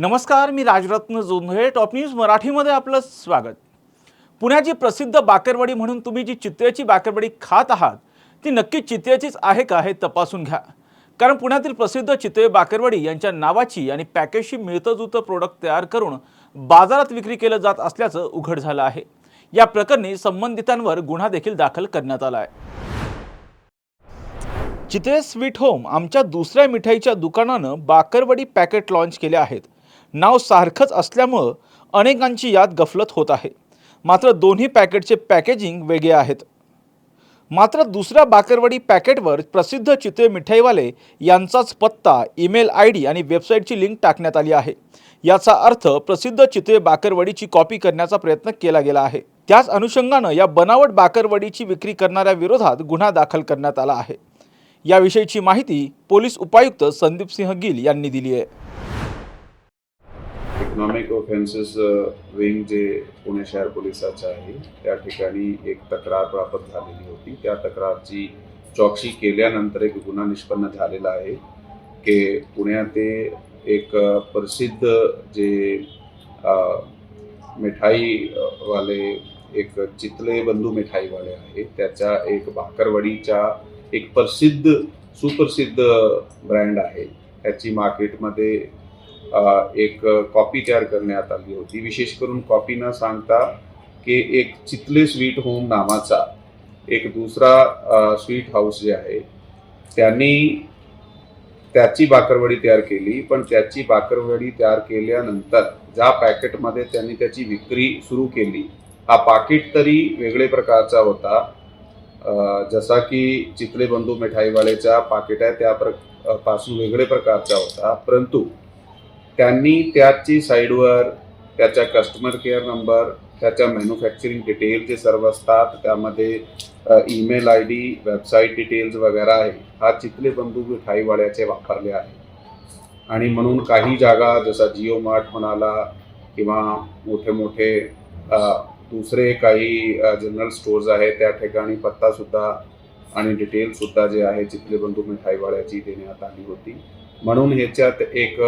नमस्कार मी Rajratna Jondhale top news मराठीमध्ये आपलं स्वागत. पुण्याची प्रसिद्ध बाकरवडी म्हणून तुम्ही जी चित्र्याची बाकरवडी खात आहात ती नक्की चित्र्याचीच आहे का हे तपासून घ्या. कारण पुण्यातील प्रसिद्ध चित्रे बाकरवडी यांच्या नावाची आणि पॅकेजशी मिळतंजुळतं प्रोडक्ट तयार करून बाजारात विक्री केलं जात असल्याचं उघड झालं आहे. या प्रकरणी संबंधितांवर गुन्हा देखील दाखल करण्यात आला आहे. चित्रे स्वीट होम आमच्या दुसऱ्या मिठाईच्या दुकानानं बाकरवडी पॅकेट लॉन्च केले आहेत. नाव सारखंच असल्यामुळं अनेकांची यात गफलत होत आहे. मात्र दोन्ही पॅकेटचे पॅकेजिंग वेगळे आहेत. मात्र दुसऱ्या बाकरवडी पॅकेटवर प्रसिद्ध चित्रे मिठाईवाले यांचाच पत्ता ईमेल आय डी आणि वेबसाईटची लिंक टाकण्यात आली आहे. याचा अर्थ प्रसिद्ध चित्रे बाकरवडीची कॉपी करण्याचा प्रयत्न केला गेला आहे. त्याच अनुषंगानं या बनावट बाकरवडीची विक्री करणाऱ्या विरोधात गुन्हा दाखल करण्यात आला आहे. याविषयीची माहिती पोलीस उपायुक्त संदीप सिंह गिल यांनी दिली आहे. इकॉनॉमिक ऑफेन्सेस विंग जे पुणे शहर पोलिसाचं आहे त्या ठिकाणी एक तक्रार प्राप्त झालेली होती. त्या तक्रारची चौकशी केल्यानंतर एक गुन्हा निष्पन्न झालेला आहे की पुण्याते एक प्रसिद्ध जे मिठाईवाले एक चितले बंधू मिठाईवाले आहे त्याच्या एक भाकरवडीच्या एक प्रसिद्ध सुप्रसिद्ध ब्रँड आहे. त्याची मार्केटमध्ये एक कॉपी तयार करण्यात आली होती. विशेष करून कॉपी न सांगता की एक चितले स्वीट होम नावाचा एक दुसरा स्वीट हाऊस जे आहे त्यांनी त्याची बाकरवडी तयार केली. पण त्याची बाकरवडी तयार केल्यानंतर ज्या पॅकेटमध्ये त्यांनी त्याची विक्री सुरू केली हा पाकिट तरी वेगळे प्रकारचा होता. जसा की चितले बंधू मिठाईवाल्याच्या पाकिट आहे त्या प्रपासून वेगळे प्रकारचा होता. परंतु त्यांनी त्याची साईडवर त्याच्या कस्टमर केअर नंबर त्याच्या मॅन्युफॅक्चरिंग डिटेल जे सर्व असतात त्यामध्ये email I D website details वगैरे आहे. हा चितले बंदूक मिठाईवाड्याचे वापरले आहे आणि म्हणून काही जागा जसा जिओ मार्ट म्हणाला किंवा मोठे मोठे दुसरे काही जनरल स्टोर्स आहेत त्या ठिकाणी पत्तासुद्धा आणि डिटेलसुद्धा जे आहे चितले बंधू मिठाईवाड्याची देण्यात आली होती. म्हणून ह्याच्यात एक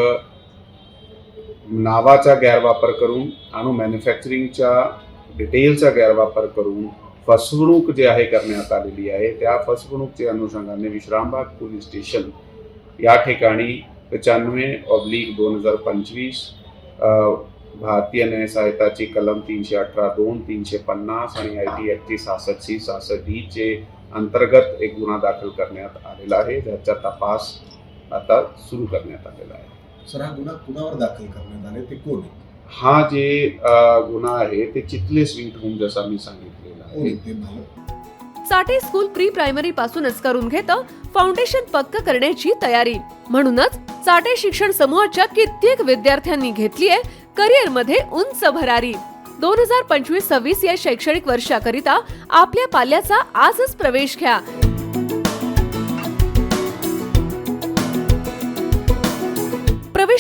नावाचा गैरवापर करून आणि मॅन्युफॅक्चरिंगच्या डिटेलचा गैरवापर करून फसवणूक जे आहे करण्यात आलेली आहे त्या फसवणूकच्या अनुषंगाने विश्रामबाग पोलीस स्टेशन या ठिकाणी पचानवे ऑब्लिक दोन हजार पंचवीस भारतीय न्याय सहायताची कलम तीनशे अठरा दोन तीनशे पन्नास आणि आय टी एक्टची सहासष्ट सी सहासष्ट डीचे अंतर्गत एक गुन्हा दाखल करण्यात आलेला आहे ज्याचा तपास आता सुरू करण्यात आलेला आहे. सर हा गुन्हा कुणावर दाखल करण्यात आले ते कोण आहे? हा जे गुन्हा आहे ते चितले स्वीट होम जसा मी सांगितलेला आहे. ते चाटे स्कूल प्री प्रायमरी पासूनच करून घेतं फाउंडेशन पक्क करण्याची तयारी. म्हणूनच चाटे शिक्षण समूहाच्या कित्येक विद्यार्थ्यांनी घेतलीये करिअरमध्ये उंच भरारी. दोन हजार पंचवीस सव्वीस या शैक्षणिक वर्षाकरिता आपल्या पाल्याचा आजच प्रवेश घ्या.